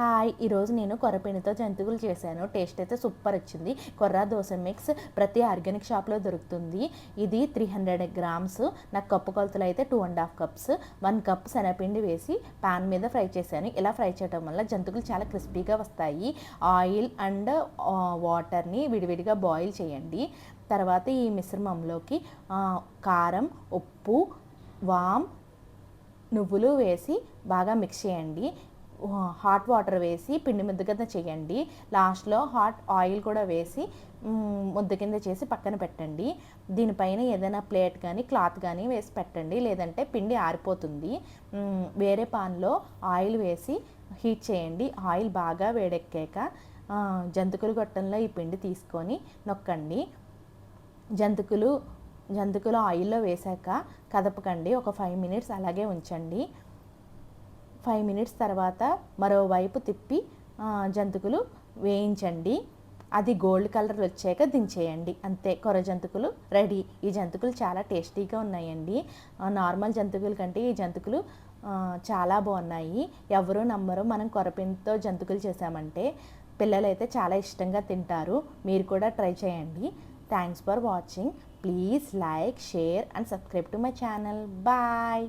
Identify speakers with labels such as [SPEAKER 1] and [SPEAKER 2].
[SPEAKER 1] Hi ఈరోజు నేను కొర్రపిండితో జంతువులు చేశాను. టేస్ట్ అయితే సూపర్ వచ్చింది. కొర్ర దోశ మిక్స్ ప్రతి ఆర్గానిక్ షాప్లో దొరుకుతుంది. ఇది త్రీ హండ్రెడ్ గ్రామ్స్. నాకు కప్పు కొలతలు అయితే two and half cups. One cup శనగపిండి వేసి పాన్ మీద ఫ్రై చేశాను. ఇలా ఫ్రై చేయడం వల్ల జంతువులు చాలా క్రిస్పీగా వస్తాయి. ఆయిల్ అండ్ వాటర్ని విడివిడిగా బాయిల్ చేయండి. తర్వాత ఈ మిశ్రమంలోకి కారం ఉప్పు వామ్ నువ్వులు వేసి బాగా మిక్స్ చేయండి. హాట్ వాటర్ వేసి పిండి ముద్ద కింద చేయండి. లాస్ట్లో హాట్ ఆయిల్ కూడా వేసి ముద్ద కింద చేసి పక్కన పెట్టండి. దీనిపైన ఏదైనా ప్లేట్ కానీ క్లాత్ కానీ వేసి పెట్టండి. లేదంటే పిండి ఆరిపోతుంది. వేరే పాన్లో ఆయిల్ వేసి హీట్ చేయండి. ఆయిల్ బాగా వేడెక్కాక జంతుకులు గొట్టంలో ఈ పిండి తీసుకొని నొక్కండి. జంతికలు జంతికలు ఆయిల్లో వేశాక కదపకండి. ఒక ఫైవ్ మినిట్స్ అలాగే ఉంచండి. ఫైవ్ మినిట్స్ తర్వాత మరోవైపు తిప్పి జంతుకులు జంతికలు వేయించండి. అది గోల్డ్ కలర్ వచ్చాక దించేయండి. అంతే కొర జంతికలు రెడీ. ఈ జంతికలు చాలా టేస్టీగా ఉన్నాయండి. నార్మల్ జంతుకుల కంటే ఈ జంతికలు చాలా బాగున్నాయి. ఎవరు నమ్మరు మనం కొరపిండితో జంతికలు చేసామంటే పిల్లలైతే చాలా ఇష్టంగా తింటారు. మీరు కూడా ట్రై చేయండి. Thanks for watching please like share and subscribe to my channel bye